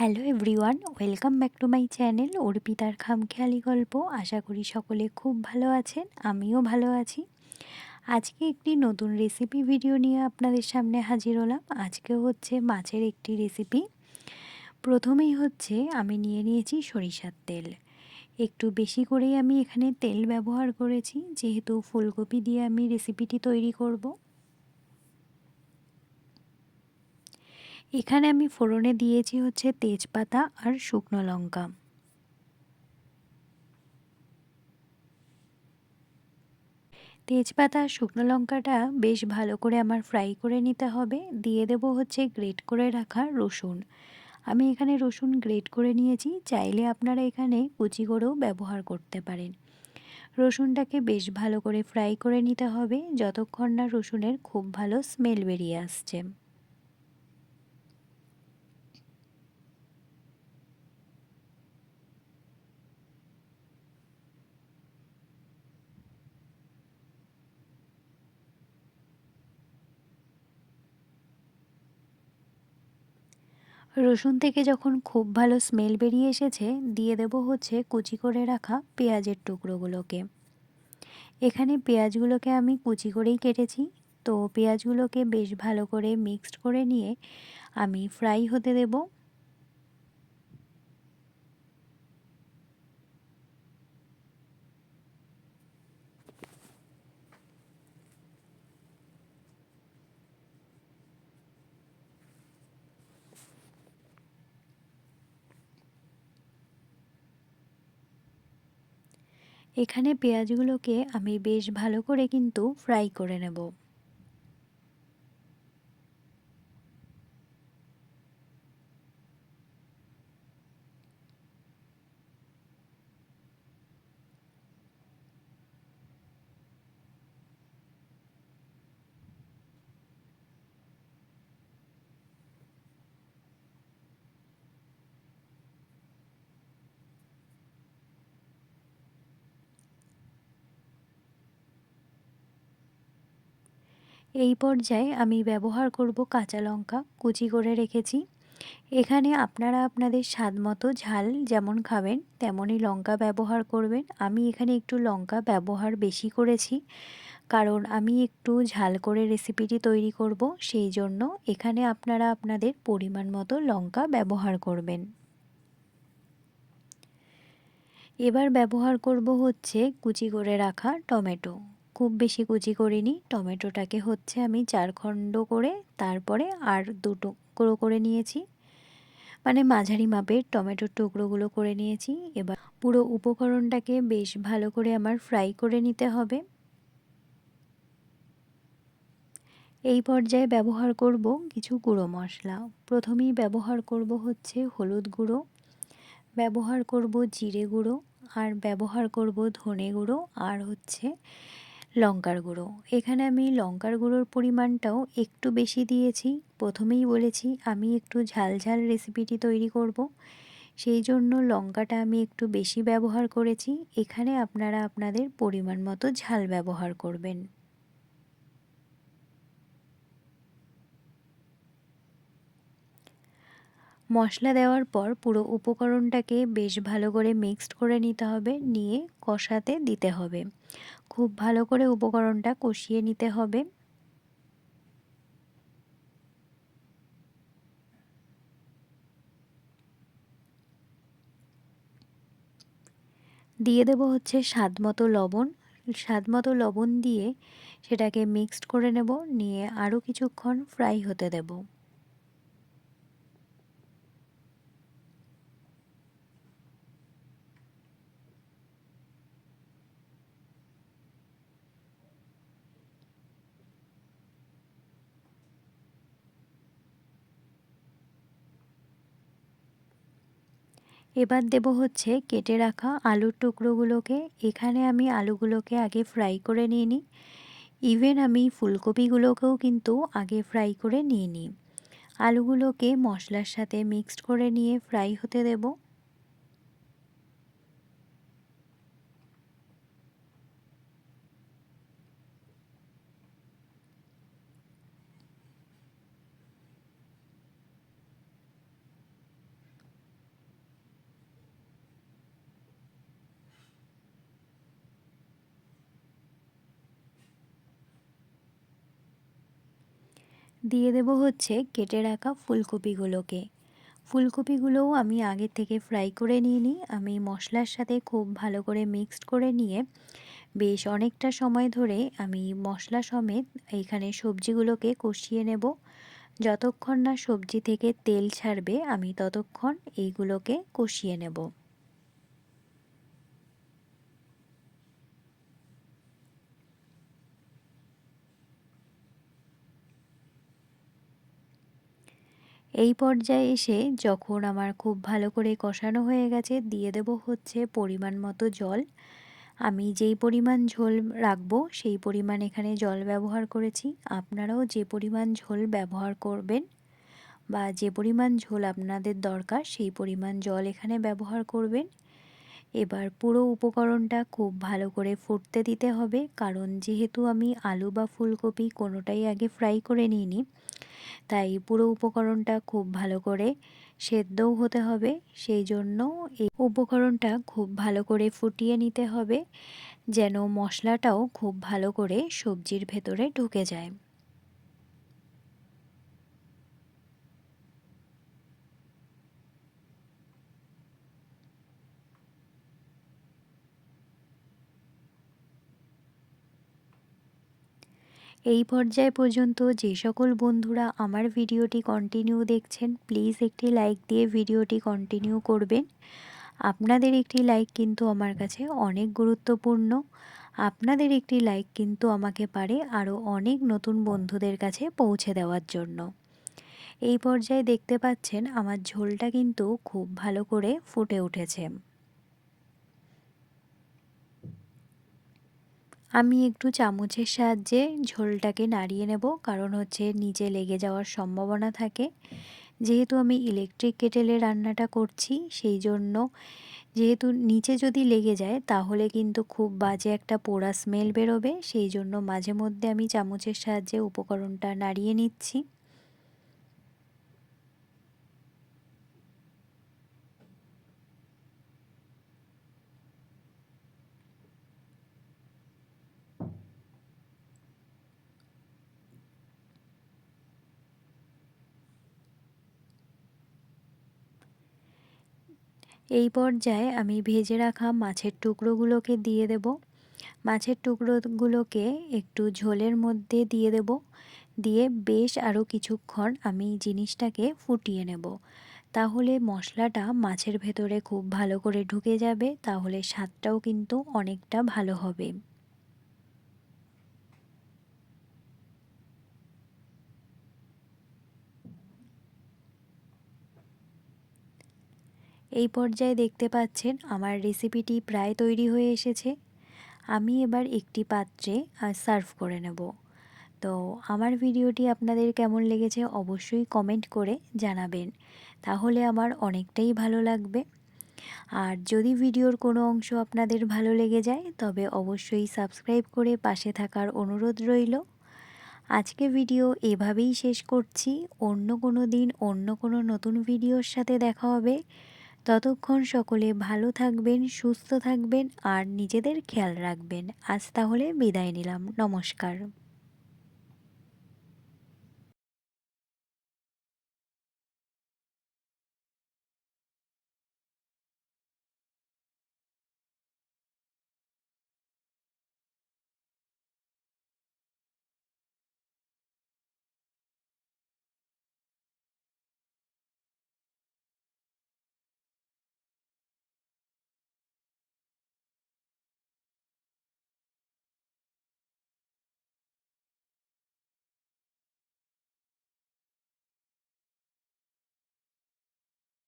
Hello everyone welcome back to my channel অর্পিতার খামখেয়ালি গল্প আশা করি সকলে খুব ভালো আছেন, আমিও ভালো আছি। আজকে একটি নতুন রেসিপি ভিডিও নিয়ে আপনাদের সামনে হাজির হলাম। আজকে হচ্ছে মাছের একটি রেসিপি প্রথমেই হচ্ছে আমি নিয়ে নিয়েছি সরিষার তেল। একটু বেশি করেই আমি এখানে তেল ব্যবহার করেছি, যেহেতু ফুলকপি দিয়ে আমি রেসিপিটি তৈরি করব। এখানে আমি ফোড়নে দিয়েছি হচ্ছে তেজপাতা আর শুকনো লঙ্কা। তেজপাতা শুকনো লঙ্কাটা বেশ ভালো করে আমার ফ্রাই করে নিতে হবে। দিয়ে দেব হচ্ছে গ্রেট করে রাখা রসুন। আমি এখানে রসুন গ্রেট করে নিয়েছি। চাইলে আপনারা এখানে কুচি করেও ব্যবহার করতে পারেন। রসুনটাকে বেশ ভালো করে ফ্রাই করে নিতে হবে। যতক্ষণ না রসুনের খুব ভালো স্মেল বেরিয়ে আসছে। রসুন থেকে যখন খুব ভালো স্মেল বেরিয়ে এসেছে, দিয়ে দেব হচ্ছে কুচি করে রাখা পেঁয়াজের টুকরোগুলোকে। এখানে পেঁয়াজগুলোকে আমি কুচি করেই কেটেছি। তো পেঁয়াজগুলোকে বেশ ভালো করে মিক্সড করে নিয়ে আমি ফ্রাই হতে দেবো। এখানে পেঁয়াজগুলোকে আমি বেশ ভালো করে কিন্তু ফ্রাই করে নেব। এই পর্যায়ে আমি ব্যবহার করব কাঁচা লঙ্কা, কুচি করে রেখেছি। এখানে আপনারা আপনাদের স্বাদ মতো ঝাল যেমন খাবেন, তেমনই লঙ্কা ব্যবহার করবেন। আমি এখানে একটু লঙ্কা ব্যবহার বেশি করেছি, কারণ আমি একটু ঝাল করে রেসিপিটি তৈরি করব, সেই জন্য এখানে আপনারা আপনাদের পরিমাণ মতো লঙ্কা ব্যবহার করবেন। এবার ব্যবহার করব হচ্ছে কুচি করে রাখা টমেটো। খুব বেশি কুচি করিনি। টমেটোটাকে হচ্ছে আমি চার খণ্ড করে তারপরে আর দুটো টুকরো করে নিয়েছি। মানে মাঝারি মাপের টমেটোর টুকরোগুলো করে নিয়েছি। এবার পুরো উপকরণটাকে বেশ ভালো করে আমার ফ্রাই করে নিতে হবে। এই পর্যায়ে ব্যবহার করব কিছু গুঁড়ো মশলা। প্রথমেই ব্যবহার করব হচ্ছে হলুদ গুঁড়ো। ব্যবহার করব জিরে গুঁড়ো। আর ব্যবহার করব ধনে গুঁড়ো। আর হচ্ছে লঙ্কার গুঁড়ো। এখানে আমি লঙ্কার গুঁড়োর পরিমাণটাও একটু বেশি দিয়েছি। প্রথমেই বলেছি আমি একটু ঝাল ঝাল রেসিপিটি তৈরি করব। সেই জন্য লঙ্কাটা আমি একটু বেশি ব্যবহার করেছি। এখানে আপনারা আপনাদের পরিমাণ মতো ঝাল ব্যবহার করবেন। মশলা দেওয়ার পর পুরো উপকরণটাকে বেশ ভালো করে মিক্সড করে নিতে হবে, নিয়ে কষাতে দিতে হবে। খুব ভালো করে উপকরণটা কষিয়ে নিতে হবে। দিয়ে দেব হচ্ছে স্বাদ মতো লবণ। স্বাদ মতো লবণ দিয়ে সেটাকে মিক্সড করে নেব, নিয়ে আরও কিছুক্ষণ ফ্রাই হতে দেবো। এবার দেব হচ্ছে কেটে রাখা আলুর টুকরোগুলোকে। এখানে আমি আলুগুলোকে আগে ফ্রাই করে নিয়ে নিই। ইভেন আমি ফুলকপিগুলোকেও কিন্তু আগে ফ্রাই করে নিয়ে নিই। আলুগুলোকে মশলার সাথে মিক্সড করে নিয়ে ফ্রাই হতে দেবো। দিয়ে দেব হচ্ছে কেটে রাখা ফুলকপিগুলোকে। ফুলকপিগুলোও আমি আগে থেকে ফ্রাই করে নিয়ে নিই। আমি মশলার সাথে খুব ভালো করে মিক্সড করে নিয়ে বেশ অনেকটা সময় ধরে আমি মশলা সমেত এইখানে সবজিগুলোকে কষিয়ে নেব। যতক্ষণ না সবজি থেকে তেল ছাড়বে, আমি ততক্ষণ এইগুলোকে কষিয়ে নেব। এই পর্যায়ে এসে যখন আমার খুব ভালো করে কষানো হয়ে গেছে, দিয়ে দেব হচ্ছে পরিমাণ মতো জল। আমি যেই পরিমাণ ঝোল রাখব, সেই পরিমাণ এখানে জল ব্যবহার করেছি। আপনারাও যে পরিমাণ ঝোল ব্যবহার করবেন বা যে পরিমাণ ঝোল আপনাদের দরকার, সেই পরিমাণ জল এখানে ব্যবহার করবেন। এবার পুরো উপকরণটা খুব ভালো করে ফুটতে দিতে হবে, কারণ যেহেতু আমি আলু বা ফুলকপি কোনোটাই আগে ফ্রাই করে নিইনি তাই পুরো উপকরণটা খুব ভালো করে সেদ্ধও হতে হবে। সেই জন্য এই উপকরণটা খুব ভালো করে ফুটিয়ে নিতে হবে, যেন মশলাটাও খুব ভালো করে সবজির ভেতরে ঢুকে যায়। এই পর্যায় পর্যন্ত যে সকল বন্ধুরা আমার ভিডিওটি কন্টিনিউ দেখছেন প্লিজ একটি লাইক দিয়ে ভিডিওটি কন্টিনিউ করবেন। আপনাদের একটি লাইক কিন্তু আমার কাছে অনেক গুরুত্বপূর্ণ। আপনাদের একটি লাইক কিন্তু আমাকে পারে আরও অনেক নতুন বন্ধুদের কাছে পৌঁছে দেওয়ার জন্য। এই পর্যায়ে দেখতে পাচ্ছেন আমার ঝোলটা কিন্তু খুব ভালো করে ফুটে উঠেছে। আমি একটু চামচের সাহায্যে ঝোলটাকে নাড়িয়ে নেব, কারণ হচ্ছে নিচে লেগে যাওয়ার সম্ভাবনা থাকে। যেহেতু আমি ইলেকট্রিক কেটেলে রান্নাটা করছি, সেই জন্য যেহেতু নিচে যদি লেগে যায়, তাহলে কিন্তু খুব বাজে একটা পোড়া স্মেল বেরোবে। সেই জন্য মাঝে মধ্যে আমি চামচের সাহায্যে উপকরণটা নাড়িয়ে নিচ্ছি। এই পর্যায়ে আমি ভেজে রাখা মাছের টুকরোগুলোকে দিয়ে দেব। মাছের টুকরোগুলোকে একটু ঝোলের মধ্যে দিয়ে দেব। দিয়ে বেশ আরও কিছুক্ষণ আমি জিনিসটাকে ফুটিয়ে নেব। তাহলে মশলাটা মাছের ভেতরে খুব ভালো করে ঢুকে যাবে, তাহলে স্বাদটাও কিন্তু অনেকটা ভালো হবে। এই পর্যায়ে দেখতে পাচ্ছেন আমার রেসিপিটি প্রায় তৈরি হয়ে এসেছে। আমি এবার একটি পাত্রে সার্ভ করে নেব। তো আমার ভিডিওটি আপনাদের কেমন লেগেছে অবশ্যই কমেন্ট করে জানাবেন। তাহলে আমার অনেকটাই ভালো লাগবে। আর যদি ভিডিওর কোনো অংশ আপনাদের ভালো লেগে যায়, তবে অবশ্যই সাবস্ক্রাইব করে পাশে থাকার অনুরোধ রইল। আজকে ভিডিও এভাবেই শেষ করছি। অন্য কোনো দিন অন্য কোনো নতুন ভিডিওর সাথে দেখা হবে। ততক্ষণ সকলে ভালো থাকবেন, সুস্থ থাকবেন আর নিজেদের খেয়াল রাখবেন। আজ তাহলে বিদায় নিলাম। নমস্কার।